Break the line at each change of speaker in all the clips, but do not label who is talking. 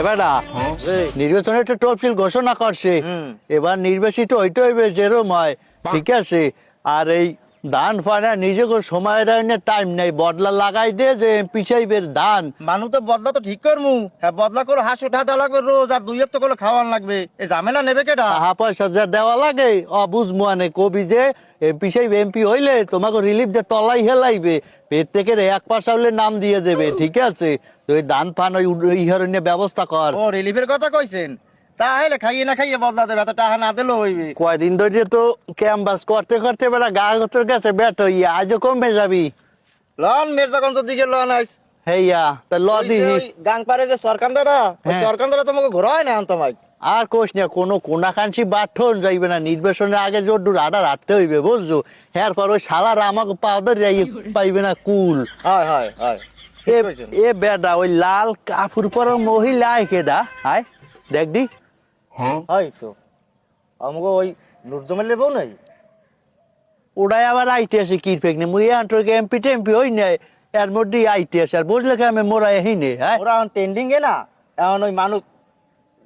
এবার না নির্বাচনে একটা তফসিল ঘোষণা করছে। এবার নির্বাচিত হইতে হইবে যেরম হয় ঠিক আছে? আর এই ধান ফাড়া নিজেকে সময় টাইম নেই। বদলা লাগাই দে যে পিছাইবের ধান।
তো বদলা তো ঠিক করমু। হ্যাঁ বদলা করে হাঁস উঠা দেওয়া লাগবে রোজ আর দুই তো করে খাওয়ান লাগবে। এই ঝামেলা নেবে কেটা
টাকা পয়সা যা দেওয়া লাগে মুয়ানে কবি যে পিছাই এমপি হইলে তোমাকে রিলিফ যে তলাই হেলাইবে। থেকে এক পাশা হলে নাম দিয়ে দেবে ঠিক আছে? তো ধান ফান ওই ইহার ব্যবস্থা কর।
ও রিলিফের কথা কইছেন? তাহলে খাইয়ে না খাইয়ে বদলা দেবে এত টাকা না দিলেও হইবে।
কয়দিন ধরে তো ক্যাম্পাস করতে করতে বেড়া গা গতর কাছে ব্যাট হইয়া আজও কমবে যাবি?
লন মির্জাগঞ্জ দিকে লন আইস।
হেইয়া তা ল দিহি।
গাং পারে যে সরকার দাদা
হ্যাঁ।
সরকার দাদা তোমাকে ঘোরায় না তোমায়
আর কোষ না কোনো কোনাকাঞ্চি বাঠন যাইবে না নির্বাচনের আগে জোর দূর আডা রাখতে হইবে বুঝছ? হ্যাঁ পর ওই শালার আমাকে পাউডার যাই পাইবে না কুল।
হয় হয় হয়
এ বেডা ওই লাল কাপড় পরা মহিলা কেডা? আয় দেখ
আমাকে ওই নাই?
ওটাই আবার আইতে আসে কি মুই এমপি টেমপি হই নাই এর মধ্যে আইতে আসে আর বুঝলে কি আমি মোরা হ্যাঁ?
ওরা এখন ট্রেন্ডিং এ না? এখন ওই মানুষ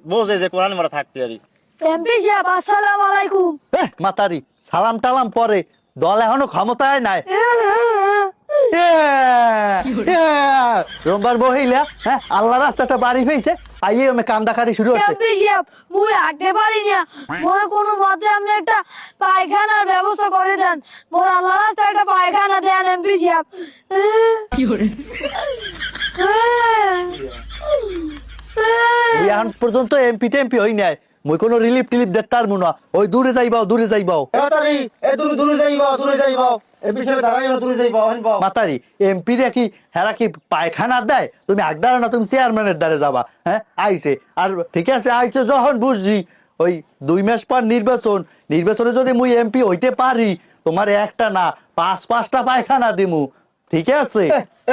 বোঝে যে কোরআন মারা থাকতে পারি।
এমপি সাহেব আসসালামু আলাইকুম।
এ, মাতারি সালাম টালাম পরে দল এখনও ক্ষমতায় নাই। এ, রোববার হ্যাঁ? আল্লাহ রাস্তাটা বাড়ি পেয়েছে আইয়ে আমি কান্দাকারি শুরু হচ্ছে
মুই আগে পারি না। মোর কোনো মতে আপনি একটা পায়খানার ব্যবস্থা করে দেন। মোর আল্লাহ রাস্তা একটা পায়খানা দেন এমপি সাহেব। কি করে
এখন পর্যন্ত এমপি টেমপি হই নাই। মুই কোনো রিলিফ টিলিফ দেখতার মুনা ওই দূরে যাইবাও দূরে যাইবাও।
দূরে দূরে যাইবা দূরে যাইবা এ পিছনে দাঁড়াই দূরে যাইবা হন বাও
মাতারি এমপি রে কি হেরা কি পায়খানা দেয়? তুমি আগদারে না তুমি চেয়ারম্যানের দ্বারে যাবা হ্যাঁ আইছে আর ঠিক আছে আইছে যখন বুঝছি ওই দুই মাস পর নির্বাচন নির্বাচনে যদি মুই এমপি হইতে পারি তোমার একটা না পাঁচ পাঁচটা পায়খানা দিমু। ঠিক আছে?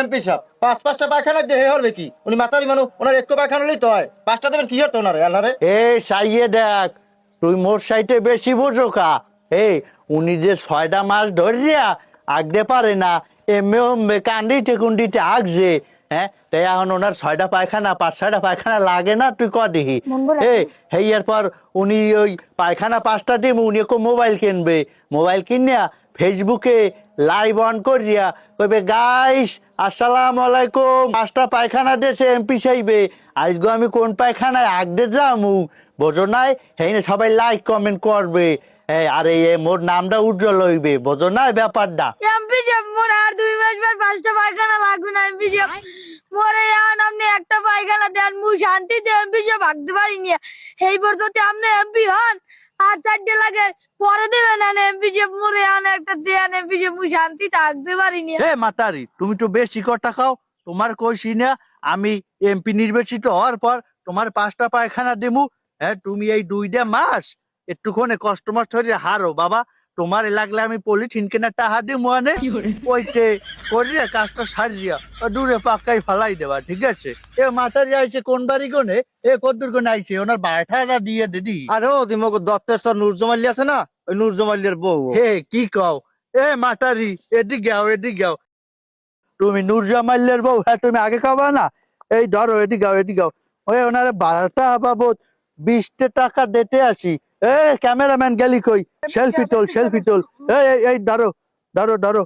এমপি সাহেব। পাঁচ পাঁচটা পায়খানা দিয়ে হবে কি? উনি মাতারি মানুষ ওনার একটু পায়খানা লইতে হয়। পাঁচটা দেবেন কি হতো ওনারে? আল্লাহরে?
এ সাইয়ে দেখ তুই মোর সাইটে বেশি বোঝো কা। এই উনি যে ছয়টা মাস ধরিয়া আগতে পারে না এমে কান্দিতে কুন্ডিতে আগছে হ্যাঁ তাই এখন ওনার ছয়টা পায়খানা পাঁচ ছয়টা পায়খানা লাগে না তুই ক দেখি
ভরে
এই হেয়ার পর উনি ওই পায়খানা পাঁচটা দিম উনি একটু মোবাইল কিনবে। মোবাইল কিনিয়া ফেসবুকে লাইভ অন করিয়া কইবে গাইস আসসালাম আলাইকুম। পাঁচটা পায়খানা দেশে এমপি চাইবে আজগো আমি কোন পায়খানায় আগদে যামু? বোঝো নাই? হেনে সবাই লাইক কমেন্ট করবে। আর এই এই মোর নামটা উজ্জ্বল হইবে বোঝো নাই ব্যাপারটা?
এমপি সাহেব মোর আর দুই মাস পর পাঁচটা পায়খানা লাগবে না এমপি সাহেব মোরে এখন আপনি একটা পায়খানা দেন মুই শান্তিতে এমপি সাহেব ভাগতে পারি না এই পর্যন্ত আপনি এমপি হন আর চারটে লাগে পরে দেবেন না এমপি সাহেব মোরে এখন একটা দেন এমপি সাহেব মুই শান্তি থাকতে পারি না
এ মাতারি তুমি তো বেশি কথা খাও তোমার কইছি না আমি এমপি নির্বাচিত হওয়ার পর তোমার পাঁচটা পায়খানা দেমু হ্যাঁ তুমি এই দুইটা মাস একটুখানি কষ্ট মষ্ট হয়ে হারো। বাবা তোমার লাগলে আমি পলিথিন কেনা টাহা দিমু আনে? ওইতে করিয়া কাজটা সারিয়া ও দূরে পাক্কাই ফালাই দেবা ঠিক আছে? এ মাতারি আইছে কোন বাড়ি কোনে এ কদ্দুর কোনে আইছে ওনার বাঠাটা দিয়ে দিদি।
আরে ও দিমক দত্তের স্যার নুরজমাল্লি আছে না? ওই নুরজমাল্লির বউ
হে কি কও? এ মাতারি এদিকে গাও এদিকে গাও তুমি নুরজামাল্লের বউ হ্যাঁ তুমি আগে খাবা না? এই ধরো এদিকে গাও এদিকে গাও ওই ওনার বারোটা বাবদ বিশটা টাকা দিতে আসি। এ ক্যামেরাম্যান গেলি কই? সেলফি তোল সেলফি তোল। এই এই, এই ধরো ধরো ধরো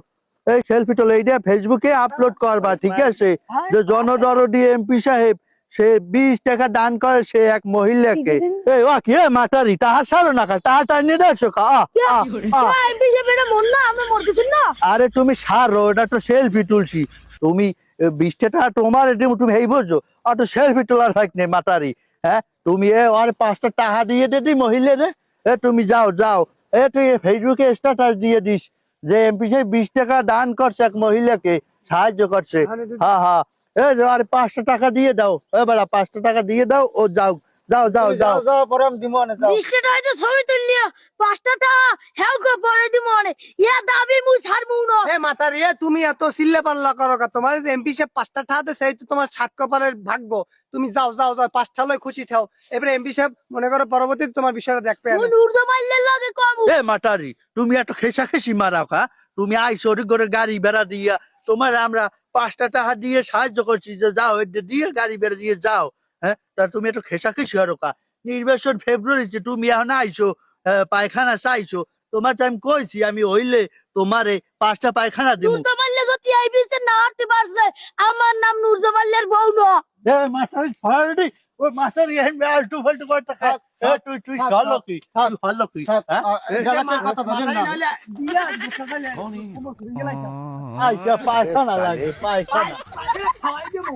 এই সেলফি তোল এইটা ফেসবুকে আপলোড করবা ঠিক আছে? যে জনদরদি এমপি সাহেব সে বিশ টাকা দান করে সে এক মহিলাকে। এই ওয়া কি মাতারি তাহার সারো না তাহার টাইনে দেখছ? কা? আ, আ, আ।
এমপি সাহেব এটা মন না? আমি মর গেছেন না?
আরে তুমি সারো এটা তো সেলফি তুলছি। তুমি বিশটা টাকা তোমার তুমি হেই বুঝছ? অত সেলফি তোলার ভাই নেই মাতারি। হ্যাঁ? তুমি এ আর পাঁচটা টাকা দিয়ে দিদি মহিলারে এ তুমি যাও যাও। এ তুই ফেসবুকে স্ট্যাটাস দিয়ে দিস যে এমপি বিশ টাকা দান করছে এক মহিলাকে সাহায্য করছে। হ্যাঁ হ্যাঁ। এ যাও, আর পাঁচটা টাকা দিয়ে দাও। এবার পাঁচটা টাকা দিয়ে দাও ও যাও। যাও যাও যাও।
যাও যাও পরে আমি দিমো আনে যাও।
বিশটা হয়তো ছবি তুললিয়া পাঁচটা টাকা হেউ পরে দিব ইয়া দাবি মুই ছাড়বো না।
এ মাতার ইয়ে তুমি এত সিল্লে পাল্লা করো কা তোমার এমপি সে পাঁচটা ঠাতে সেই তো তোমার সাত কপালের ভাগ্য। তুমি যাও যাও যাও পাঁচটা লয় খুশি থাও এবারে এমপি সাহেব মনে করো পরবর্তীতে তোমার বিষয়টা দেখবে
এ মাটারি তুমি এত খেসা খেসি মারাও কা তুমি আইসো করে গাড়ি বেড়া দিয়া। তোমার আমরা পাঁচটা টাকা দিয়ে সাহায্য করছি যে যাও দিয়ে গাড়ি বেড়ে দিয়ে যাও হ্যাঁ তা তুমি একটু খেসাখেসি হরো কা নির্বাচন ফেব্রুয়ারিতে তুমি এখন আইছো আহ, পায়খানা চাইছো। তোমার তো আমি কইছি আমি হইলে তোমারে পাঁচটা পায়খানা দিব
এই বিষয়ে না হাঁটতে পারছে। আমার নাম নুরজামাল্লের বউ না।
মাস্টার ওই মাস্টার ইহেন আলটু ফালটু করতে খা।
থাক,
এ, তুই তুই হলো কি? হলো কি?
থাক,
হ্যাঁ?
আ,
এ,
জামাতের কথা ধরেন না।
দিয়া দুঃখ
আইসা পায়খানা লাগে পায়খানা।
খাওয়াই দেবো